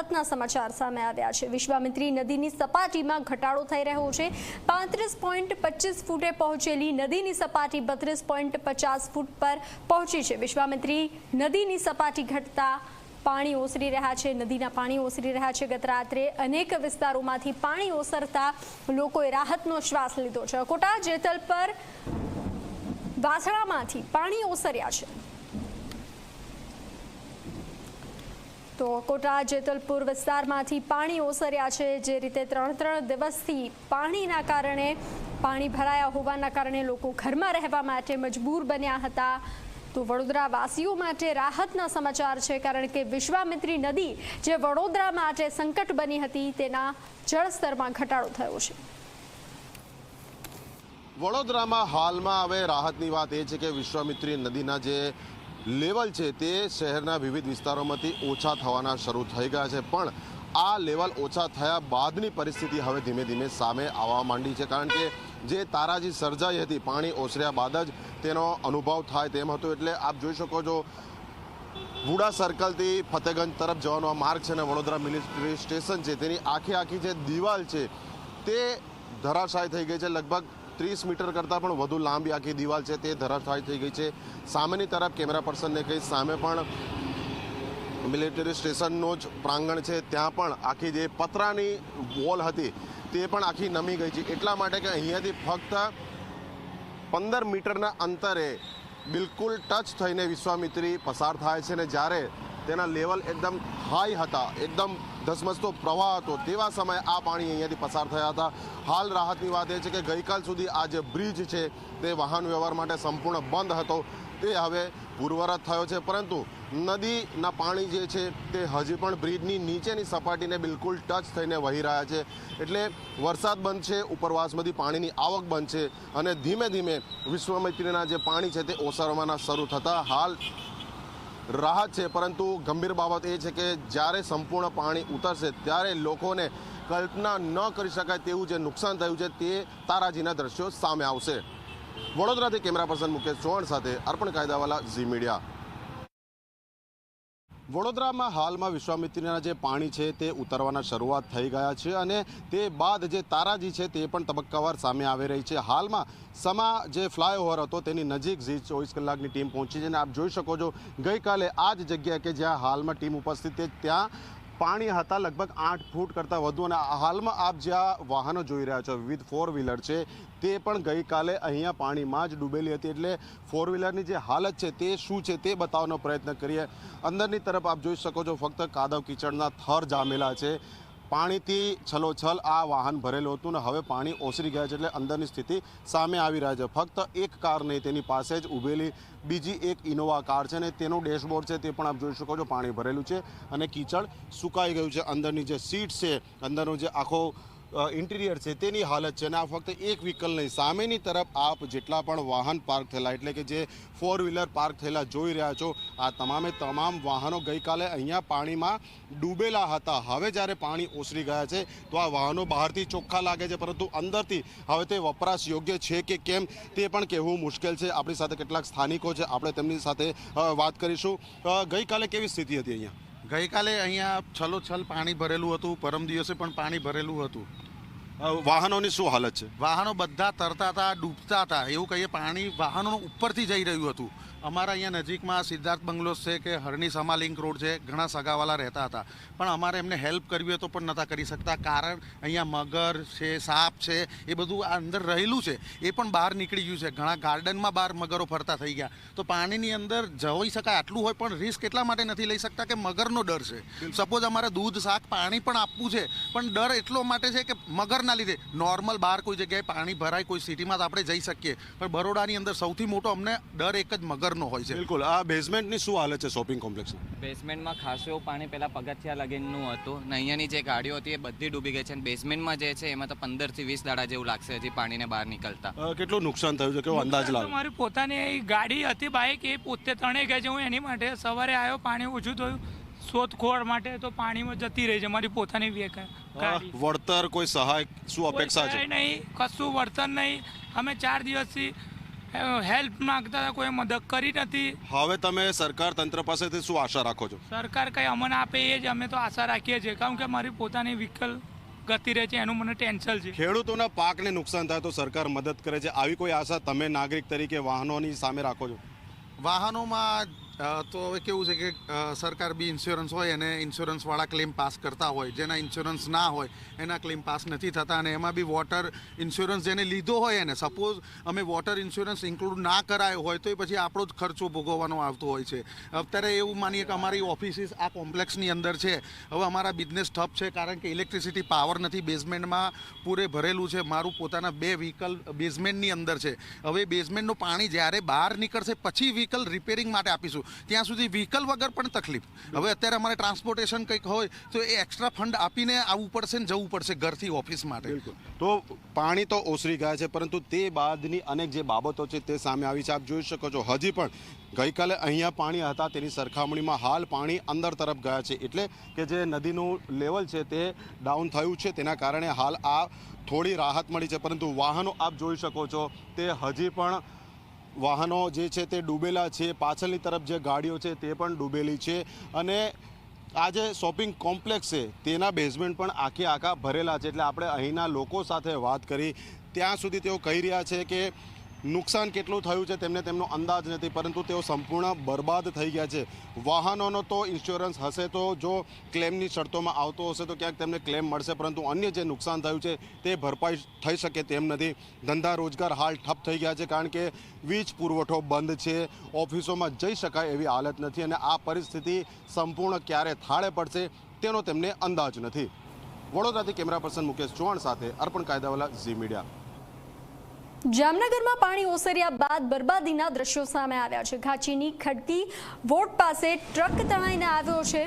રાહતના સમાચાર સામે આવ્યા છે. વિશ્વામિત્રી નદીની સપાટીમાં ઘટાડો થઈ રહ્યો છે. પાંત્રીસ પોઈન્ટ પચીસ ફૂટે પહોંચેલી નદીની સપાટી બત્રીસ પોઈન્ટ પચાસ ફૂટ પર પહોંચી છે. વિશ્વામિત્રી નદીની સપાટી ઘટતા પાણી ઓસરી રહ્યા છે. નદીના પાણી ઓસરી રહ્યા છે. ગત રાત્રે અનેક વિસ્તારોમાંથી પાણી ઓસરતા લોકોએ રાહતનો શ્વાસ લીધો છે. અકોટા જેતલ પર વાસણામાંથી પાણી ઓસર્યા છે. તો કોટા જેતલપુર વિસ્તારમાંથી પાણી ઓસર્યા છે. જે રીતે ત્રણ ત્રણ દિવસથી પાણીના કારણે પાણી ભરાયા હોવાના કારણે લોકો ઘરમાં રહેવા માટે મજબૂર બન્યા હતા. તો વડોદરા વાસીઓ માટે રાહતના સમાચાર છે, કારણ કે વિશ્વામિત્રી નદી જે વડોદરા માટે સંકટ બની હતી, તેના જળસ્તરમાં ઘટાડો થયો છે. વડોદરામાં હાલમાં હવે રાહતની વાત એ છે કે વિશ્વામિત્રી નદીના જે લેવલ છે તે શહેરના વિવિધ વિસ્તારોમાંથી ઓછા થવાના શરૂ થઈ ગયા છે. પણ આ લેવલ ઓછા થયા બાદની પરિસ્થિતિ હવે ધીમે ધીમે સામે આવવા માંડી છે. કારણ કે જે તારાજી સર્જાઈ હતી, પાણી ઓસર્યા બાદ જ તેનો અનુભવ થાય તેમ હતો. એટલે આપ જોઈ શકો છો, વુડા સર્કલથી ફતેગંજ તરફ જવાનો આ માર્ગ છે અને વડોદરા મિલિટરી સ્ટેશન છે. તેની આખી આખી જે દિવાલ છે તે ધરાશાય થઈ ગઈ છે. લગભગ ત્રીસ મીટર કરતાં પણ વધુ લાંબી આખી દિવાલ છે, તે ધરાશાય થઈ ગઈ છે. સામેની તરફ કેમેરા પર્સનને કહી, સામે પણ મિલિટરી સ્ટેશનનું જ પ્રાંગણ છે. ત્યાં પણ આખી જે પતરાની વોલ હતી, તે પણ આખી નમી ગઈ છે. એટલા માટે કે અહીંયાથી ફક્ત પંદર મીટરના અંતરે બિલકુલ ટચ થઈને વિશ્વામિત્રી પસાર થાય છે ને જ્યારે તેના લેવલ એકદમ હાઈ હતા. એકદમ ધસમસતો પ્રવાહ હતો. તેવા સમયે આ પાણી અહીંયાથી પસાર થયા હતા. હાલ રાહતની વાત એ છે કે ગઈકાલ સુધી આ જે બ્રિજ છે, તે વાહન વ્યવહાર માટે સંપૂર્ણ બંધ હતો. તે હવે પૂર્વરત થયો છે. પરંતુ નદીના પાણી જે છે, તે હજી પણ બ્રિજની નીચેની સપાટીને બિલકુલ ટચ થઈને વહી રહ્યા છે. એટલે વરસાદ બંધ છે ઉપરવાસમાંથી પાણીની આવક બંધ છે અને ધીમે ધીમે વિશ્વમૈત્રીના જે પાણી છે, તે ઓસરવાના શરૂ થતા હાલ રાહત છે, પરંતુ ગંભીર બાબત એ છે કે જ્યારે સંપૂર્ણ પાણી ઉતરશે, ત્યારે લોકોને કલ્પના ન કરી શકાય તેવું જે નુકસાન થયું છે, તે તારાજીના દ્રશ્યો સામે આવશે. વડોદરાથી કેમેરા પર્સન મુકેશ ચૌહાણ સાથે અર્પણ કાયદાવાલા ઝી મીડિયા. વડોદરામાં હાલમાં વિશ્વામિત્રીના જે પાણી છે તે ઉતરવાના શરૂઆત થઈ ગયા છે અને તે બાદ જે તારાજી છે તે પણ તબક્કાવાર સામે આવી રહી છે. હાલમાં સમા જે ફ્લાયઓવર હતો તેની નજીક ઝી ચોવીસ કલાકની ટીમ પહોંચી છે અને આપ જોઈ શકો છો, ગઈકાલે આ જ જગ્યાએ કે જ્યાં હાલમાં ટીમ ઉપસ્થિત છે, ત્યાં પાણી હતા લગભગ આઠ ફૂટ કરતાં વધુ અને હાલમાં આપ જ્યાં વાહનો જોઈ રહ્યા છો, વિવિધ ફોર વ્હીલર છે, તે પણ ગઈકાલે અહીંયા પાણીમાં જ ડૂબેલી હતી. એટલે ફોર વ્હીલરની જે હાલત છે, તે શું છે તે બતાવવાનો પ્રયત્ન કરીએ. અંદરની તરફ આપ જોઈ શકો છો, ફક્ત કાદવ કીચડના થર જામેલા છે. પાણીથી છલોછલ આ વાહન ભરેલું હતું ને હવે પાણી ઓસરી ગયા છે એટલે અંદરની સ્થિતિ સામે આવી રહ્યા છે. ફક્ત એક કાર નહીં, તેની પાસે જ ઊભેલી બીજી એક ઇનોવા કાર છે ને તેનું ડેશબોર્ડ છે તે પણ આપ જોઈ શકો છો, પાણી ભરેલું છે અને કીચડ સુકાઈ ગયું છે. અંદરની જે સીટ છે, અંદરનો જે આખો ઇન્ટિરિયર છે, તેની હાલત છે અને આ ફક્ત એક વ્હીકલ નહીં, સામેની તરફ આપ જેટલા પણ વાહન પાર્ક થયેલા, એટલે કે જે ફોર વ્હીલર પાર્ક થયેલા જોઈ રહ્યા છો, આ તમામે તમામ વાહનો ગઈકાલે અહીંયા પાણીમાં ડૂબેલા હતા. હવે જ્યારે પાણી ઓસરી ગયા છે, તો આ વાહનો બહારથી ચોખ્ખા લાગે છે, પરંતુ અંદરથી હવે તે વપરાશ યોગ્ય છે કે કેમ, તે પણ કહેવું મુશ્કેલ છે. આપણી સાથે કેટલાક સ્થાનિકો છે, આપણે તેમની સાથે વાત કરીશું. ગઈકાલે કેવી સ્થિતિ હતી અહીંયા? ગઈકાલે અહીંયા છલોછલ પાણી ભરેલું હતું, પરમ દિવસે પણ પાણી ભરેલું હતું. વાહનોની શું હાલત છે? વાહનો બધા તરતા હતા, ડૂબતા હતા. એવું કહીએ, પાણી વાહનો ઉપરથી જઈ રહ્યું હતું. અમારા અહીંયા નજીકમાં સિદ્ધાર્થ બંગલોસ છે કે હરણી સમા લિંક રોડ છે ઘણા સગાવાલા રહેતા હતા. પણ અમારે એમને હેલ્પ કરવી હોય તો પણ નહોતા કરી શકતા. કારણ અહીંયા મગર છે સાપ છે એ બધું આ અંદર રહેલું છે. એ પણ બહાર નીકળી ગયું છે. ઘણા ગાર્ડનમાં બહાર મગરો ફરતા થઈ ગયા. તો પાણીની અંદર જઈ શકાય આટલું હોય પણ રિસ્ક એટલા માટે નથી લઈ શકતા કે મગરનો ડર છે. સપોઝ અમારે દૂધ શાક પાણી પણ આપવું છે પણ ડર એટલો માટે છે કે મગરના લીધે. નોર્મલ બહાર કોઈ જગ્યાએ પાણી ભરાય કોઈ સિટીમાં તો આપણે જઈ શકીએ. પણ બરોડાની અંદર સૌથી મોટો અમને ડર એક જ મગરનો હોય છે. બિલકુલ. આ બેઝમેન્ટની શું હાલત છે શોપિંગ કોમ્પ્લેક્સની બેઝમેન્ટમાં ખાસું એવું પાણી પહેલાં પગથિયા લગીનનું હતું ને અહીંયાની જે ગાડીઓ હતી એ બધી ડૂબી ગઈ છે અને બેઝમેન્ટમાં જે છે એમાં તો પંદરથી વીસ દાડા જેવું લાગશે હજી પાણીને બહાર નીકળતા. કેટલું નુકસાન થયું છે? કેવો અંદાજ લાગે? મારી પોતાની ગાડી હતી બાઇક એ પોતે તણાઈ ગઈ છે હું એની માટે સવારે આવ્યો પાણી ઓછું થયું. શોધખોળ માટે તો પાણીમાં જતી રહી છે મારી પોતાની વળતર કોઈ સહાય શું અપેક્ષા છે? નહીં કશું વળતર નહીં. અમે ચાર દિવસથી હેલ્પ માંગતા હતા કોઈ મદદ કરી નથી. હવે તમે સરકાર તંત્ર પાસેથી શું આશા રાખો છો? સરકાર કંઈ અમને આપે એ જ અમે તો આશા રાખીએ છીએ. કારણ કે મારી પોતાની વિકલ ગતિ રહે છે એનું મને ટેન્શન છે. ખેડૂતોના પાકને નુકસાન થાય તો સરકાર મદદ કરે છે. આવી કોઈ આશા તમે નાગરિક તરીકે વાહનોની સામે રાખો છો? વાહનોમાં તો હવે કેવું છે કે સરકાર બી ઇન્સ્યોરન્સ હોય અને ઇન્સ્યોરન્સવાળા ક્લેમ પાસ કરતા હોય. જેના ઇન્સ્યોરન્સ ના હોય, એના ક્લેમ પાસ નથી થતા અને એમાં બી વોટર ઇન્સ્યોરન્સ જેને લીધો હોય એને સપોઝ અમે વોટર ઇન્સ્યોરન્સ ઇન્ક્લુડ ના કરાયો હોય તો એ પછી આપણો જ ખર્ચો ભોગવવાનો આવતો હોય છે. અત્યારે એવું માનીએ કે અમારી ઓફિસીસ આ કોમ્પ્લેક્સની અંદર છે. હવે અમારા બિઝનેસ ઠપ છે કારણ કે ઇલેક્ટ્રિસિટી પાવર નથી બેઝમેન્ટમાં પૂરે ભરેલું છે. મારું પોતાના બે વ્હીકલ બેઝમેન્ટની અંદર છે. હવે બેઝમેન્ટનું પાણી જ્યારે બહાર નીકળશે, પછી વ્હીકલ રિપેરિંગ માટે આપીશું. ત્યાં સુધી વ્હીકલ વગર પણ તકલીફ. હવે અત્યારે અમારે ટ્રાન્સપોર્ટેશન કંઈક હોય, તો એ એક્સ્ટ્રા ફંડ આપીને આવવું પડશે ને જવું પડશે ઘરથી ઓફિસ માટે. તો પાણી તો ઓસરી ગયા છે, પરંતુ તે બાદની અનેક જે બાબતો છે તે સામે આવી છે. આપ જોઈ શકો છો, હજી પણ ગઈકાલે અહીંયા પાણી હતા, તેની સરખામણીમાં હાલ પાણી અંદર તરફ ગયા છે. એટલે કે જે નદીનું લેવલ છે તે ડાઉન થયું છે, તેના કારણે હાલ આ થોડી રાહત મળી છે. પરંતુ વાહનો આપ જોઈ શકો છો, તે હજી પણ વાહનો જે છે તે ડૂબેલા છે, પાછળની તરફ જે ગાડીઓ છે તે પણ ડૂબેલી છે અને આ જે શોપિંગ કોમ્પ્લેક્સ છે તેના બેઝમેન્ટ પણ આખે આખા ભરેલા છે. એટલે આપણે અહીંના લોકો સાથે વાત કરી. ત્યાં સુધી તેઓ કહી રહ્યા છે કે નુકસાન કેટલું થયું છે તેમને તેમનો અંદાજ નથી, પરંતુ તેઓ સંપૂર્ણ બરબાદ થઈ ગયા છે. વાહનોનો તો ઇન્સ્યોરન્સ હશે તો જો ક્લેમની શરતોમાં આવતો હશે તો ક્યાંક તેમને ક્લેમ મળશે, પરંતુ અન્ય જે નુકસાન થયું છે તે ભરપાઈ થઈ શકે તેમ નથી. ધંધા રોજગાર હાલ ઠપ થઈ ગયા છે કારણ કે વીજ પુરવઠો બંધ છે, ઓફિસોમાં જઈ શકાય એવી હાલત નથી અને આ પરિસ્થિતિ સંપૂર્ણ ક્યારે થાળે પડશે તેનો તેમને અંદાજ નથી. વડોદરાથી કેમેરા પર્સન મુકેશ ચૌહાણ સાથે અર્પણ કાયદાવાલા ઝી મીડિયા. જામનગરમાં પાણી ઓસર્યા બાદ બરબાદીના દ્રશ્યો સામે આવ્યા છે. ઘાચીની ખડકી વોટ પાસે ટ્રક તણાઈને આવ્યો છે.